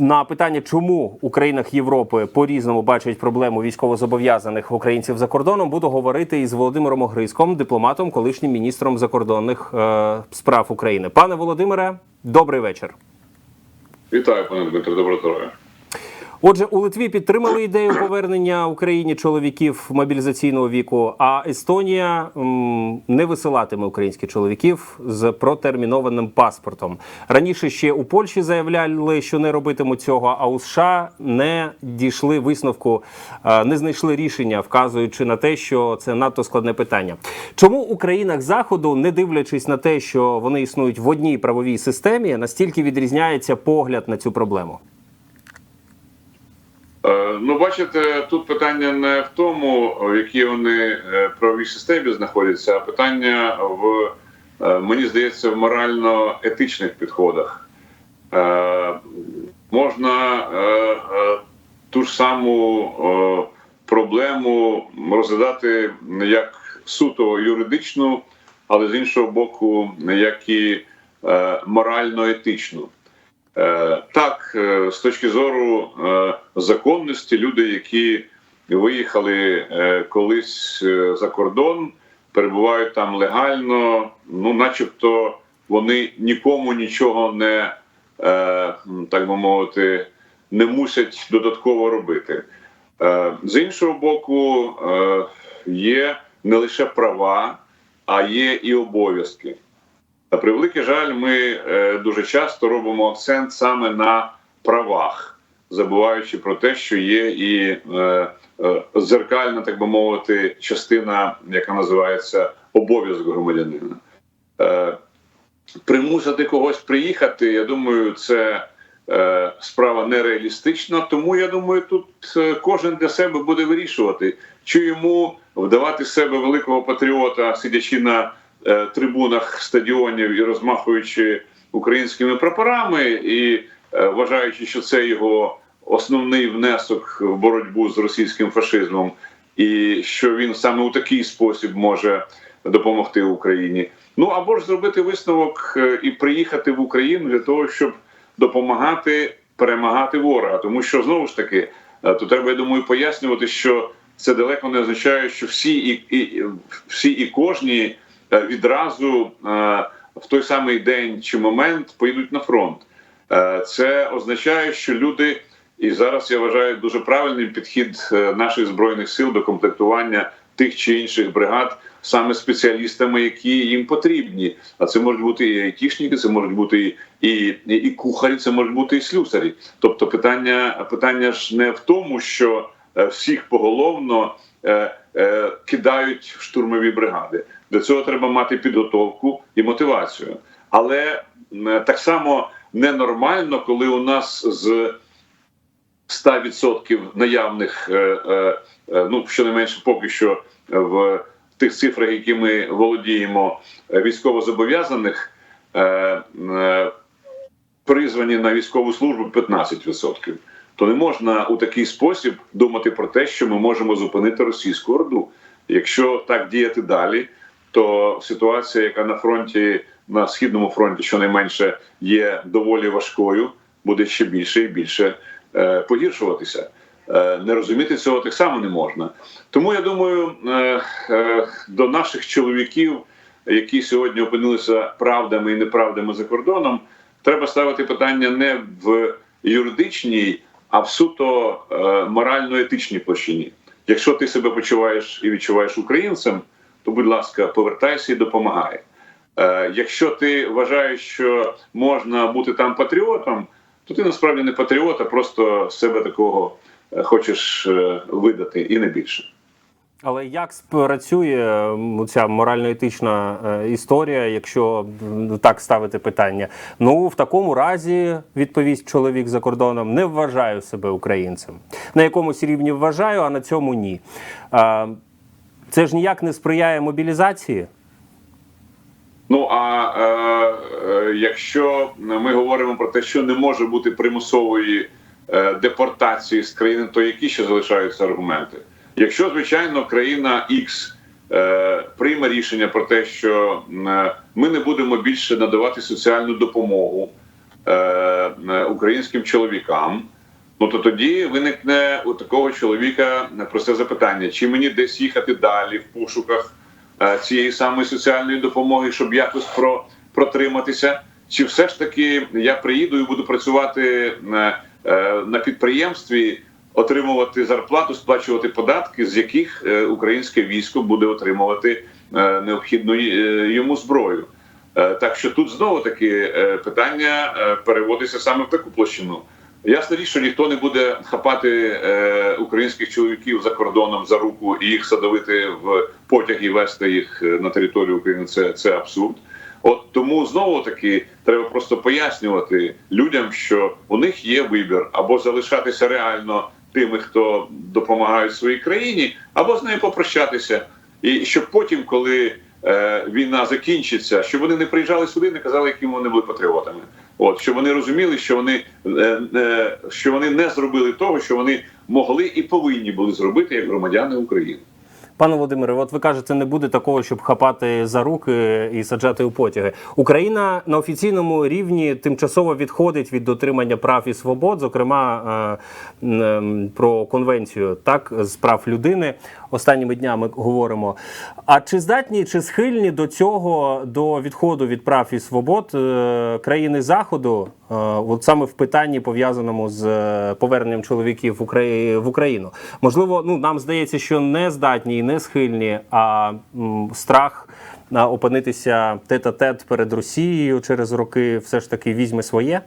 на питання, чому у країнах Європи по-різному бачать проблему військовозобов'язаних українців за кордоном, буду говорити із Володимиром Огризком, дипломатом, колишнім міністром закордонних е, справ України. Пане Володимире, добрий вечір. Вітаю, пане Дмитро, доброго здоров'я. Отже, у Литві підтримали ідею повернення Україні чоловіків мобілізаційного віку. А Естонія м, не висилатиме українських чоловіків з протермінованим паспортом. Раніше ще у Польщі заявляли, що не робитимуть цього. А у США не дійшли висновку, е, не знайшли рішення, вказуючи на те, що це надто складне питання. Чому у країнах заходу, не дивлячись на те, що вони існують в одній правовій системі, настільки відрізняється погляд на цю проблему? Ну, бачите, тут питання не в тому, в якій вони е, правовій системі знаходяться, а питання в е, мені здається в морально-етичних підходах. Е, Можна ту ж саму проблему розглядати як суто юридичну, але з іншого боку, як і морально-етичну. Е, Так, е, з точки зору е, законності, люди, які виїхали колись за кордон, перебувають там легально, ну, начебто, вони нікому нічого не так би мовити, не мусять додатково робити. З іншого боку, є не лише права, а є і обов'язки. На превеликий жаль, ми е, дуже часто робимо акцент саме на правах, забуваючи про те, що є і е, е, зеркальна, так би мовити, частина, яка називається обов'язок громадянина. Примусити когось приїхати, я думаю, це справа нереалістична. Тому я думаю, тут кожен для себе буде вирішувати, чи йому вдавати себе великого патріота, сидячи на трибунах стадіонів і розмахуючи українськими прапорами, і е, вважаючи, що це його основний внесок в боротьбу з російським фашизмом, і що він саме у такий спосіб може допомогти Україні. Ну або ж зробити висновок е, і приїхати в Україну для того, щоб допомагати перемагати ворога. Тому що знову ж таки, е, то треба, я думаю, пояснювати, що це далеко не означає, що всі і, і всі і кожні е, відразу е, в той самий день чи момент поїдуть на фронт. Е, Це означає, що люди, і зараз я вважаю дуже правильним підхід е, наших збройних сил до комплектування тих чи інших бригад саме спеціалістами, які їм потрібні. А це можуть бути і айтішники, це можуть бути і, і, і кухарі, це можуть бути і слюсарі. Тобто, питання питання ж не в тому, що е, всіх поголовно е, е, кидають штурмові бригади. Для цього треба мати підготовку і мотивацію. Але е, так само ненормально, коли у нас з 100% наявних, е, е, е, ну щонайменше поки що в тих цифрах, які ми володіємо, е, військовозобов'язаних, е, е, призвані на військову службу 15%. То не можна у такий спосіб думати про те, що ми можемо зупинити російську орду. Якщо так діяти далі, то ситуація, яка на фронті, на східному фронті, щонайменше, є доволі важкою, буде ще більше і більше е, погіршуватися. Е, не розуміти цього так само не можна. Тому я думаю, е, е, до наших чоловіків, які сьогодні опинилися правдами і неправдами за кордоном, треба ставити питання не в юридичній, а в суто е, морально-етичній площині. Якщо ти себе почуваєш і відчуваєш українцем, то будь ласка, повертайся і допомагай. Е, якщо ти вважаєш, що можна бути там патріотом, то ти насправді не патріот, а просто себе такого е, хочеш видати і не більше. Але як спрацює ця морально-етична е, історія, якщо так ставити питання? Ну в такому разі відповість чоловік за кордоном не вважаю себе українцем. На якомусь рівні вважаю, а на цьому ні. Це ж ніяк не сприяє мобілізації. Ну а е, е, якщо ми говоримо про те, що не може бути примусової е, депортації з країни, то які ще залишаються аргументи? Якщо звичайно країна X е, прийме рішення про те, що е, ми не будемо більше надавати соціальну допомогу, е, е, українським чоловікам. Ну то тоді виникне у такого чоловіка просте запитання: чи мені десь їхати далі в пошуках е, цієї самої соціальної допомоги, щоб якось про, протриматися, чи все ж таки я приїду і буду працювати е, е, на підприємстві, отримувати зарплату, сплачувати податки, з яких е, українське військо буде отримувати е, необхідну е, йому зброю. Так що тут знову таки питання переводиться саме в таку площину. Ясна річ, що ніхто не буде хапати українських чоловіків за кордоном за руку і їх садовити в потяг і вести їх на територію України. Це, це абсурд. От тому знову таки треба просто пояснювати людям, що у них є вибір або залишатися реально тими, хто допомагає своїй країні, або з нею попрощатися. І щоб потім, коли е, війна закінчиться, щоб вони не приїжджали сюди, не казали, якими вони були патріотами. От щоб вони розуміли, що вони е, е, що вони не зробили того, що вони могли і повинні були зробити як громадяни України. Пане Володимире, от ви кажете, не буде такого, щоб хапати за руки і саджати у потяги. Україна на офіційному рівні тимчасово відходить від дотримання прав і свобод, зокрема е, про конвенцію так з прав людини. Останніми днями говоримо. А чи здатні, чи схильні до цього до відходу від прав і свобод е, країни Заходу, е, от саме в питанні пов'язаному з поверненням чоловіків в Україну? Можливо, ну нам здається, що не здатні і не схильні, а страх опинитися тет-а-тет перед Росією через роки все ж таки візьме своє.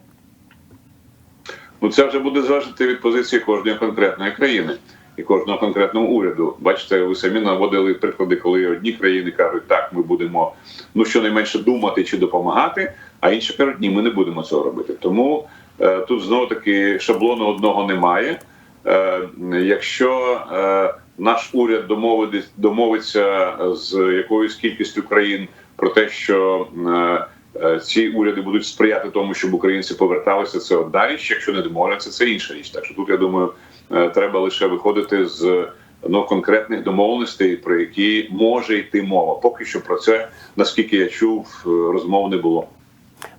Ну це вже буде залежати від позиції кожної конкретної країни і кожного конкретного уряду. Бачите, ви самі наводили приклади, коли одні країни кажуть, так ми будемо ну щонайменше думати чи допомагати, а інші кажуть, ні, ми не будемо цього робити. Тому е, тут знову таки шаблону одного немає. Е, якщо е, наш уряд домовиться, домовиться з якоюсь кількістю країн про те, що е, е, ці уряди будуть сприяти тому, щоб українці поверталися, це одна річ. Якщо не домовляться, це інша річ. Так що тут я думаю, е, треба лише виходити з ну, конкретних домовленостей, про які може йти мова. Поки що про це, наскільки я чув, е, розмов не було.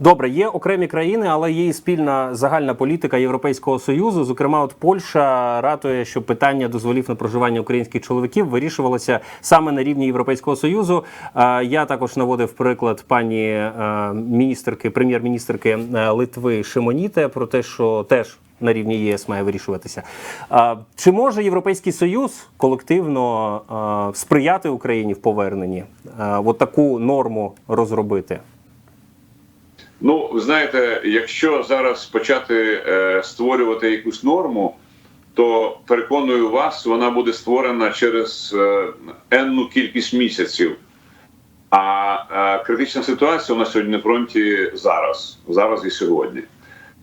Добре, є окремі країни, але є і спільна загальна політика Європейського союзу. Зокрема, от Польща ратує, що питання дозволів на проживання українських чоловіків вирішувалося саме на рівні Європейського союзу. Е, Я також наводив приклад пані е, міністерки, прем'єр-міністерки е, Литви Шимоніте про те, що теж. На рівні ЄС має вирішуватися. Чи може Європейський Союз колективно сприяти Україні в поверненні? От таку норму розробити? Ну, ви знаєте, якщо зараз почати е, створювати якусь норму, то переконую вас, вона буде створена через е, енну кількість місяців. А е, критична ситуація на сьогодні на фронті зараз, зараз і сьогодні.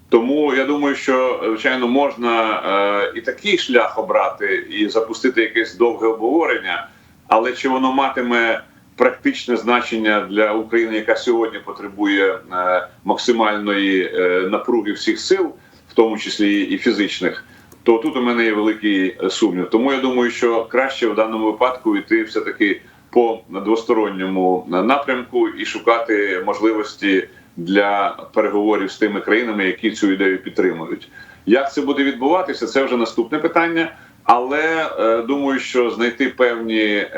Тому я думаю, що звичайно можна е, і такий шлях обрати і запустити якесь довге обговорення, але чи воно матиме практичне значення для України, яка сьогодні потребує е, максимальної е, напруги всіх сил, в тому числі і фізичних, то тут у мене є великий е, сумнів. Тому я думаю, що краще в даному випадку йти все таки по двосторонньому напрямку і шукати можливості для переговорів з тими країнами, які цю ідею підтримують. Як це буде відбуватися, це вже наступне питання. Але е, думаю, що знайти певні е,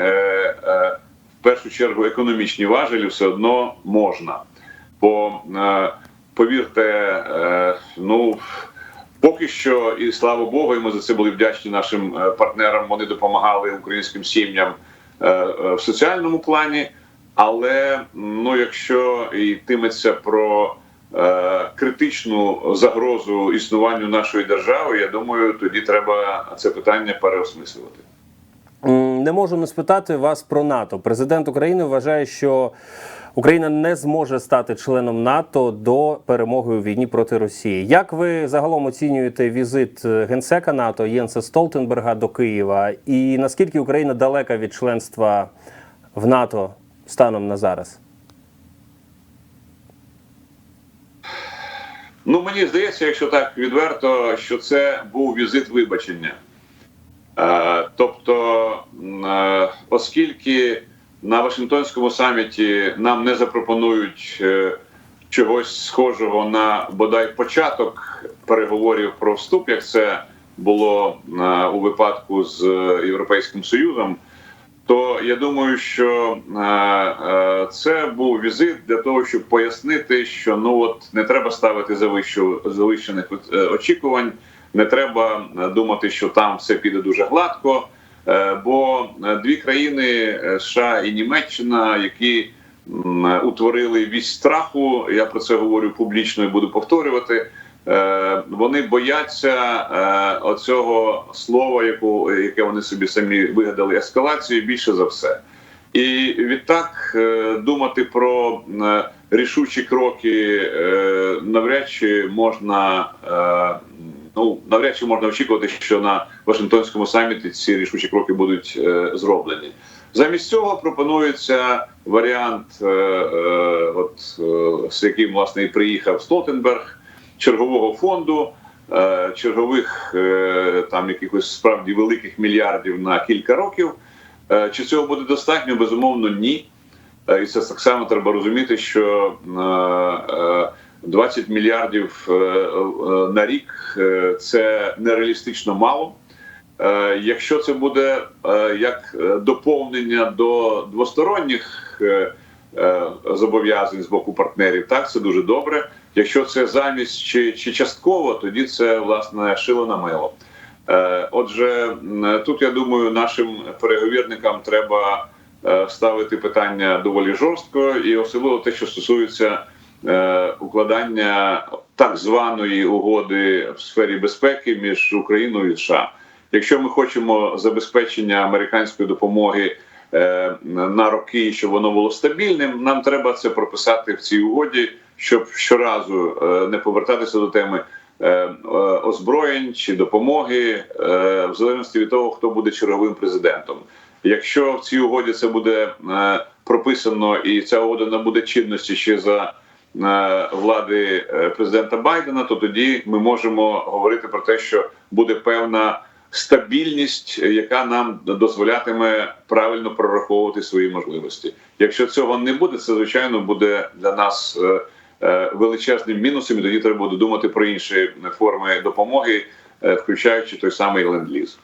е, першу чергу економічні важелі все одно можна. Бо е, повірте, е, ну поки що, і слава Богу, і ми за це були вдячні нашим е, партнерам. Вони допомагали українським сім'ям в соціальному плані. Але ну, якщо йтиметься про е, критичну загрозу існуванню нашої держави, я думаю, тоді треба це питання переосмислювати. Не можу не спитати вас про НАТО. Президент України вважає, що Україна не зможе стати членом НАТО до перемоги у війні проти Росії. Як ви загалом оцінюєте візит е, генсека НАТО Єнса Столтенберга до Києва? І наскільки Україна далека від членства в НАТО станом на зараз? Ну мені здається, якщо так відверто, що це був візит вибачення. Е, тобто, е, оскільки на Вашингтонському саміті нам не запропонують е, чогось схожого на бодай початок переговорів про вступ, як це було у випадку з Європейським Союзом. То я думаю, що це був візит для того, щоб пояснити, що ну от не треба ставити завищу, завищених очікувань, не треба е, думати, що там все піде дуже гладко. Е, бо е, дві країни США і Німеччина, які утворили вісь страху, я про це говорю публічно і буду повторювати. Вони бояться оцього слова, яку яке вони собі самі вигадали, ескалацію більше за все. І відтак думати про рішучі кроки навряд чи можна. Ну, навряд чи можна очікувати, що на Вашингтонському саміті ці рішучі кроки будуть е, зроблені. Замість цього пропонується варіант, е, е, от, е, з яким власне і приїхав Столтенберг, чергового фонду, е, чергових е, там якихось справді великих мільярдів на кілька років. Е, Чи цього буде достатньо? Безумовно, ні. І це так само треба розуміти, що 20 мільярдів е, е, на рік е, це нереалістично мало. Якщо це буде як доповнення до двосторонніх зобов'язань з боку партнерів, так це дуже добре. Якщо це замість чи, чи частково, тоді це власне шило на мило. Отже, тут я думаю, нашим переговірникам треба ставити питання доволі жорстко, і особливо те, що стосується укладання так званої угоди в сфері безпеки між Україною і США. Якщо ми хочемо забезпечення американської допомоги е, на роки, щоб воно було стабільним, нам треба це прописати в цій угоді, щоб щоразу е, не повертатися до теми е, е, озброєнь чи допомоги, е, в залежності від того, хто буде черговим президентом. Якщо в цій угоді це буде е, прописано і ця угода набуде чинності ще за е, влади е, президента Байдена, то тоді ми можемо говорити про те, що буде певна стабільність, яка нам дозволятиме правильно прораховувати свої можливості. Якщо цього не буде, це звичайно буде для нас е, е, величезним мінусом. і Тоді треба буде думати про інші форми допомоги, е, включаючи той самий ленд-ліз.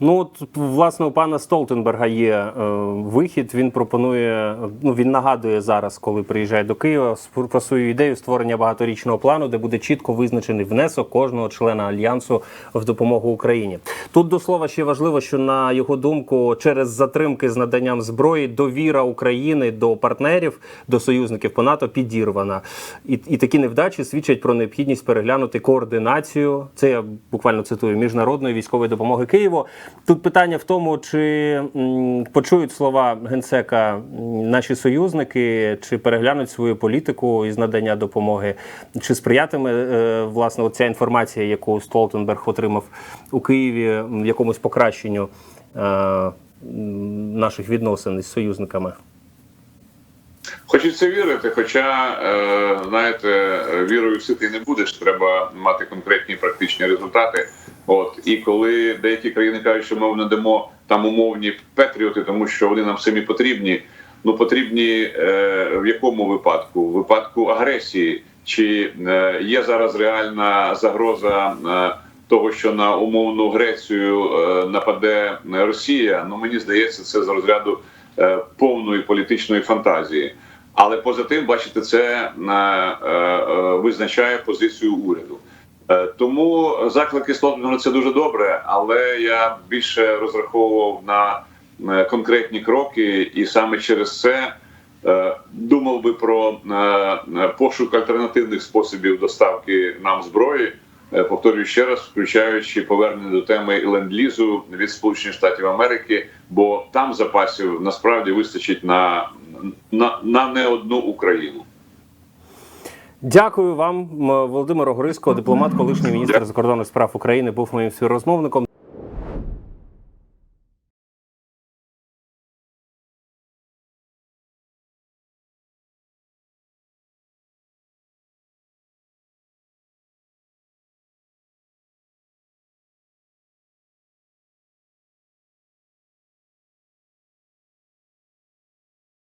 Ну, от, власне, у пана Столтенберга є е, вихід. Він пропонує, ну він нагадує зараз, коли приїжджає до Києва, про свою ідею створення багаторічного плану, де буде чітко визначений внесок кожного члена альянсу в допомогу Україні. Тут до слова ще важливо, що на його думку, через затримки з наданням зброї довіра України до партнерів, до союзників по НАТО підірвана. І, і такі невдачі свідчать про необхідність переглянути координацію. Це я буквально цитую міжнародної військової допомоги Києву. Тут питання в тому, чи почують слова генсека наші союзники, чи переглянуть свою політику із надання допомоги, чи сприятиме е, власне оця інформація, яку Столтенберг отримав у Києві, м, якомусь покращенню е, наших відносин із союзниками. Хочеться вірити, хоча е, знаєте, вірою сити не будеш. Треба мати конкретні практичні результати. От і коли деякі країни кажуть, що ми надамо там умовні петріоти, тому що вони нам самі потрібні. Ну потрібні е, в якому випадку? В випадку агресії, чи е, є зараз реальна загроза е, того, що на умовну Грецію е, нападе Росія? Ну мені здається, це з розряду е, повної політичної фантазії. Але поза тим, бачите, це е, е, визначає позицію уряду. Е, Тому заклики Столтенберга – це дуже добре, але я більше розраховував на е, конкретні кроки, і саме через це е, думав би про пошук альтернативних способів доставки нам зброї. Повторюю ще раз, включаючи повернення до теми ленд-лізу від Сполучених Штатів Америки, бо там запасів насправді вистачить на, на, на не одну Україну. Дякую вам, Володимир Огриско, дипломат, колишній міністр закордонних справ України, був моїм співрозмовником.